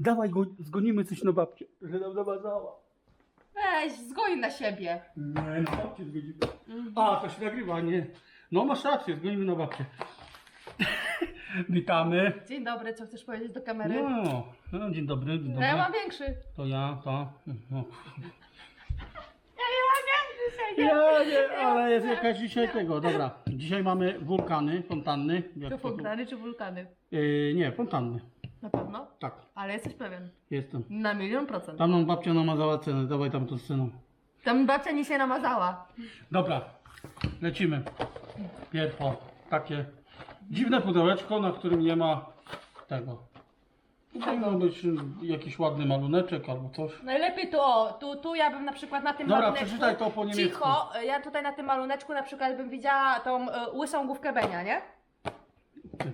Dawaj go, zgonimy coś na babcię, że nam namazała. Weź, zgoń na siebie. Nie, na babcię zgonimy. A, to się nagrywa, nie. No masz rację, zgonimy na babcię. Witamy. Dzień dobry, co chcesz powiedzieć do kamery? No, no, dzień dobry, dzień No dobry. ja mam większy. To ja, to. No. Ja nie mam większy. Ja nie, ale jest jakaś dzisiaj tego, dobra. Dzisiaj mamy wulkany, fontanny. Jak To to tu- fontany czy wulkany? Yy, nie, fontanny. Na pewno? Tak, Ale jesteś pewien. jestem. Na milion procent. Tam nam babcia namazała cenę, dawaj tam tą sceną. Tam babcia nic nie namazała. Dobra, lecimy. Pierwsze, takie dziwne pudełeczko, na którym nie ma tego. Powinno być y, jakiś ładny maluneczek albo coś. Najlepiej tu, o, tu, tu ja bym na przykład na tym Dobra, maluneczku... przeczytaj to po niemiecku. Cicho, ja tutaj na tym maluneczku na przykład bym widziała tą y, łysą główkę Benia, nie? To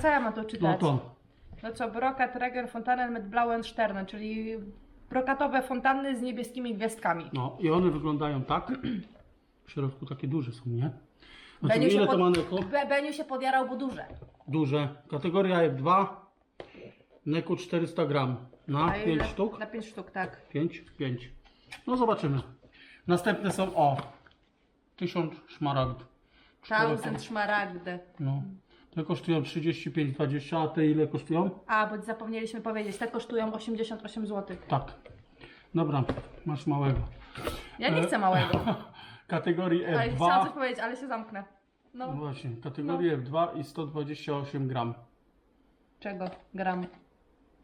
co ja mam tu No czytać? to. No co, Brokat, Regen, Fontanen mit blauen Sternen, czyli brokatowe fontanny z niebieskimi gwiazdkami. No i one wyglądają tak. W środku takie duże są, nie? Znaczy, Beniu ile to ma neko? Be Beniu się podjarał, bo duże. Duże. Kategoria F2. Neku 400 gram. Na A 5 ile? sztuk? Na 5 sztuk, tak. 5? 5. No zobaczymy. Następne są o 1000 szmaragd. Thousand szmaragdy. No. Te kosztują 35,20, a te ile kosztują? A, bo zapomnieliśmy powiedzieć, te kosztują 88 zł. Tak. Dobra, masz małego. Ja nie chcę małego. Kategorii Ale chciałam coś F2. powiedzieć, ale się zamknę. No No, właśnie, kategorii F2 i 128 gram. czego? Gram.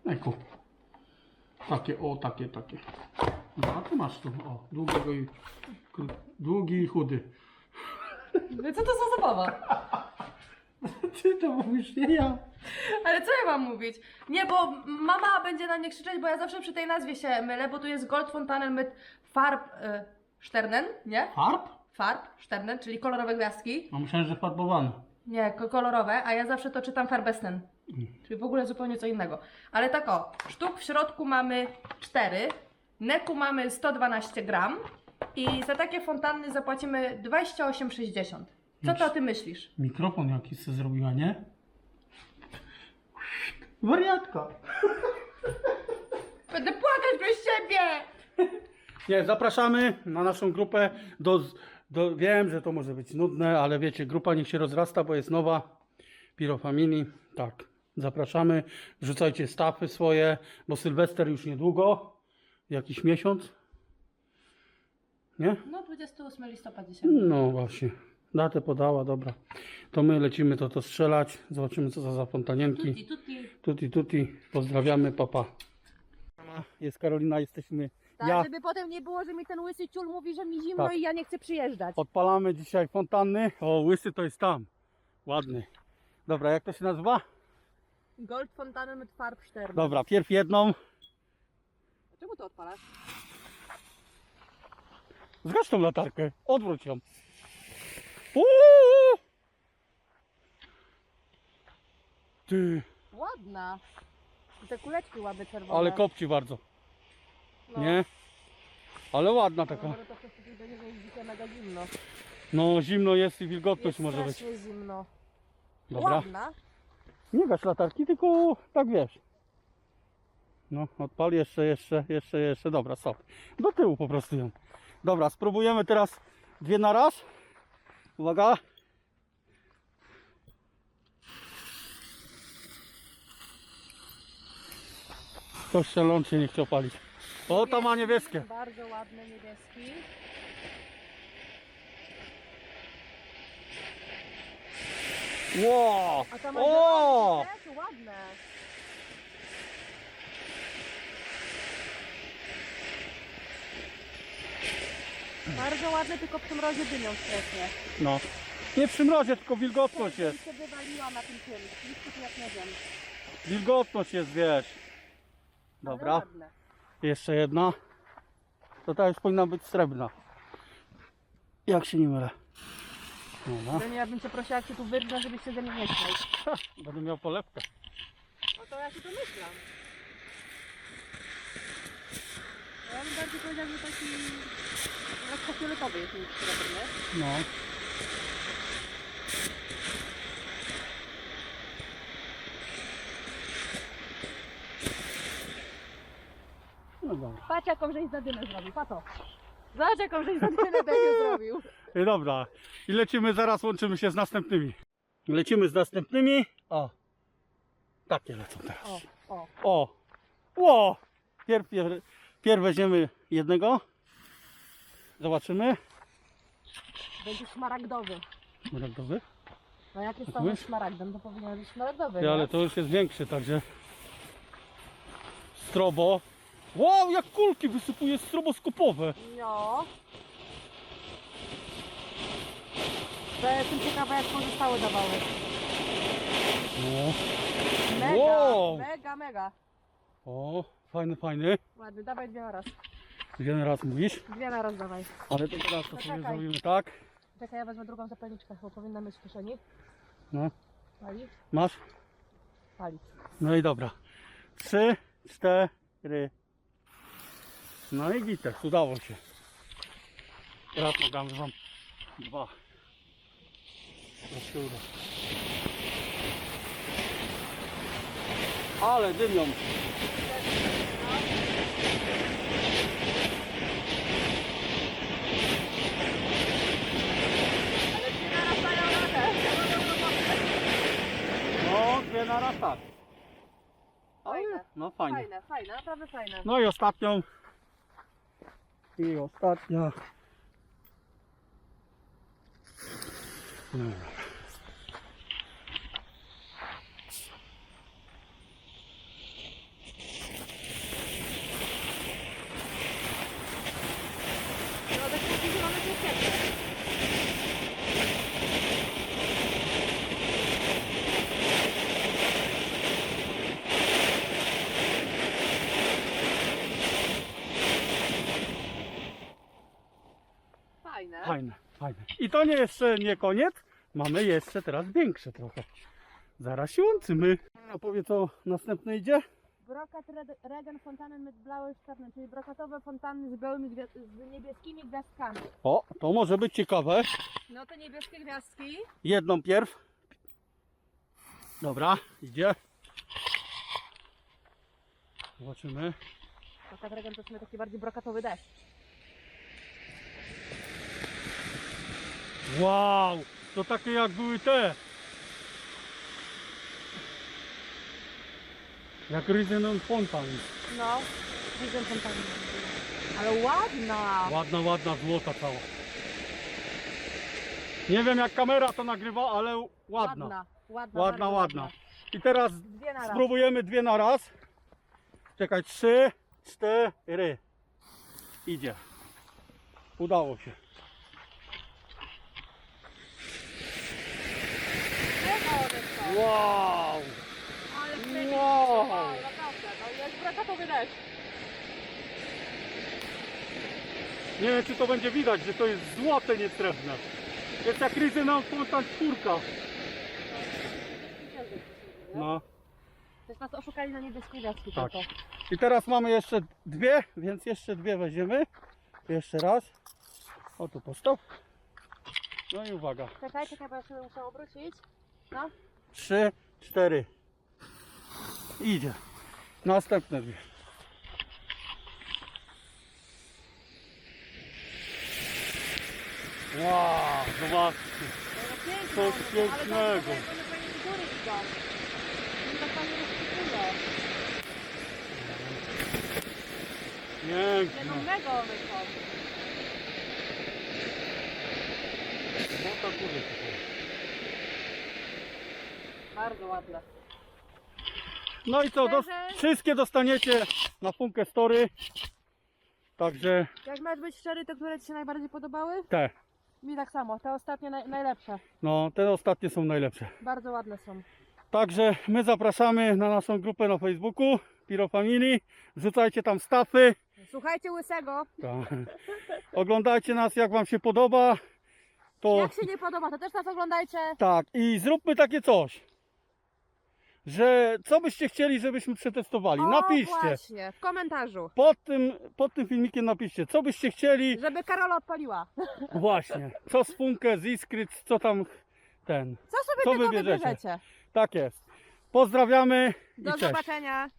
Eku. Takie, o, takie, takie. No, a tu masz tu, o, długiego i, kró- długi i chudy. No co to za zabawa? Ty to mówisz, nie ja. Ale co ja mam mówić? Nie, bo mama będzie na mnie krzyczeć, bo ja zawsze przy tej nazwie się mylę, bo tu jest Gold Fontanen mit Farb y, Sternen, nie? Farb? Farb Sternen, czyli kolorowe gwiazdki. No myślałem, że farbowany. Nie, ko- kolorowe, a ja zawsze to czytam Farbesten. Czyli w ogóle zupełnie co innego. Ale tak o, sztuk w środku mamy 4, neku mamy 112 gram i za takie fontanny zapłacimy 28,60. Co ty o tym myślisz? Mikrofon jaki sobie zrobiła, nie? Wariatka. Będę płakać bez siebie! Nie, zapraszamy na naszą grupę. Do, do, wiem, że to może być nudne, ale wiecie, grupa niech się rozrasta, bo jest nowa. Piro Family. Tak, zapraszamy. Wrzucajcie stafy swoje, bo Sylwester już niedługo. Jakiś miesiąc. Nie? No 28 listopada dzisiaj. No właśnie. Datę podała, dobra. To my lecimy to, to strzelać. Zobaczymy co to za fontanienki. Tutti, tutti. Tuti, tuti. Pozdrawiamy, papa. Jest Karolina, jesteśmy. Tak, Ja. żeby potem nie było, że mi ten łysy ciul mówi, że mi zimno Tak. i ja nie chcę przyjeżdżać. Odpalamy dzisiaj fontanny. O, łysy to jest tam. Ładny. Dobra, jak to się nazywa? Gold Fontanen mit Farb Stern. Dobra, pierw jedną. Czemu to odpalasz? Zgasz tą latarkę. Odwróć ją. Uuu! Ty, Ładna. I te kuleczki ładne czerwone. ale kopci bardzo. no. Nie? Ale ładna No, taka. może to przez tydzień będzie jest dzisiaj mega zimno. No zimno jest i wilgotność Jest może być. strasznie zimno. Dobra. Ładna. Nie gaś latarki, tylko tak wiesz. No, odpal jeszcze, jeszcze, jeszcze, jeszcze. Dobra, stop. Do tyłu po prostu ją. Dobra, spróbujemy teraz dwie na raz. Uwaga. Ktoś się łącznie nie chciał palić. O, to ma niebieskie. Bardzo ładny niebieski. Ło! A to ma O! też ładne. Bardzo ładne, tylko przy mrozie dymią strasznie. No. Nie przy mrozie, tylko wilgotność jest. się wywaliłam na tym tym. Nic tu jak nie wiem. Wilgotność jest, wiesz. Ale Dobra. ładne. Jeszcze jedna. To ta już powinna być srebrna. Jak się nie mylę. Dobra. To nie, ja bym cię prosiła, jak się tu wyrwę, żebyś się ze mnie nie śmiał. Będę miał polewkę. No to ja się domyślam. Ja bym bardziej powiedział, że taki lekkofioletowy jest niż srebrny. No. No. Patrz jaką żeś za dymę zrobił, pato. Zobacz jaką żeś za dymę zrobił. Dobra. I lecimy, zaraz łączymy się z następnymi. Lecimy z następnymi. O. Takie lecą teraz. O, o. O. Ło! Pierw, pierw pierw weźmiemy jednego. Zobaczymy. Będzie szmaragdowy. Smaragdowy. No jak jest mówisz? szmaragdem, to powinien być szmaragdowy. Ale to już jest większy, także. Strobo. Wow, jak kulki wysypuje stroboskopowe. No. To jestem ciekawa jak pozostałe dawały. No. Mega, Wow. mega, mega. O, fajny, fajny. Ładny, dawaj dwie na raz. Jeden raz mówisz, Dwie na raz dawaj. ale to teraz to sobie zrobimy tak. Czekaj, ja wezmę drugą zapalniczkę, bo powinna być w kieszeni. No, Pali? masz? Pali. No i dobra. Trzy, cztery. No i gitek, udało się. Teraz nogamy wam dwa. Teraz się uda. Ale dymią. Ale dwie na raz dają radę. No, dwie na raz tak. Ale, Fajne. no fajnie. Fajne, fajne, naprawdę fajne. No i ostatnią. I ostatnia. Dobra. Fajne. I to nie jeszcze nie koniec. Mamy jeszcze teraz większe trochę. Zaraz się łączymy. A powie co następne idzie? Brokat Regen Fontanen mit blaue Sterne, czyli brokatowe fontanny z białymi z niebieskimi gwiazdkami. O, to może być ciekawe. No te niebieskie gwiazdki. Jedną pierw. Dobra, idzie. Zobaczymy. Brokat Regen to sumie taki bardziej brokatowy deszcz. Wow, to takie jak były te. Jak Risen Fontan. No, Regen Fontanen. Ale ładna. Ładna, ładna, złota cała. Nie wiem jak kamera to nagrywa, ale ładna. Ładna, ładna, Ładna, ładna. I teraz Dwie spróbujemy dwie na raz. Czekaj, trzy, cztery. Idzie. Udało się. Mega one są. Wow! Ale wtedy Wow. wow, naprawdę, no jest deszcz. Nie wiem czy to będzie widać, że to jest złote nietrefne. Jest jak Risen Fontan czwórka. No. Też nas oszukali na niebieskie gwiazdki Tak. tylko. I teraz mamy jeszcze dwie, więc jeszcze dwie weźmiemy. Jeszcze raz. O tu postaw. No i uwaga. Czekaj, czekaj, bo ja sobie muszę obrócić. No. Trzy, cztery. Idzie. Następne dwie. Wow, zobaczcie. No, Coś piękne, pięknego. one, one fajnie z góry idą. One tak fajnie rozpisują. Nie, no Piękne. mega one są. Złota góry tutaj. Bardzo ładne. No i co, dos- wszystkie dostaniecie na Funkę Story. Także Jak masz być szczery, te, które Ci się najbardziej podobały? te, Mi tak samo, te ostatnie naj, najlepsze. no te ostatnie są najlepsze. Bardzo ładne są. Także my zapraszamy na naszą grupę na Facebooku Piro Family. Wrzucajcie tam stafy. Słuchajcie łysego. Tak. Oglądajcie nas jak wam się podoba. To Jak się nie podoba, to też nas oglądajcie. tak i zróbmy takie coś. Że co byście chcieli, żebyśmy przetestowali? O, Napiszcie. właśnie, w komentarzu. Pod tym, pod tym filmikiem napiszcie, co byście chcieli. Żeby Karola odpaliła. Właśnie. Co z Funkę, z Iskryt, co tam ten. Co sobie Co wybierzecie? wybierzecie. Tak jest. Pozdrawiamy i Do cześć. zobaczenia.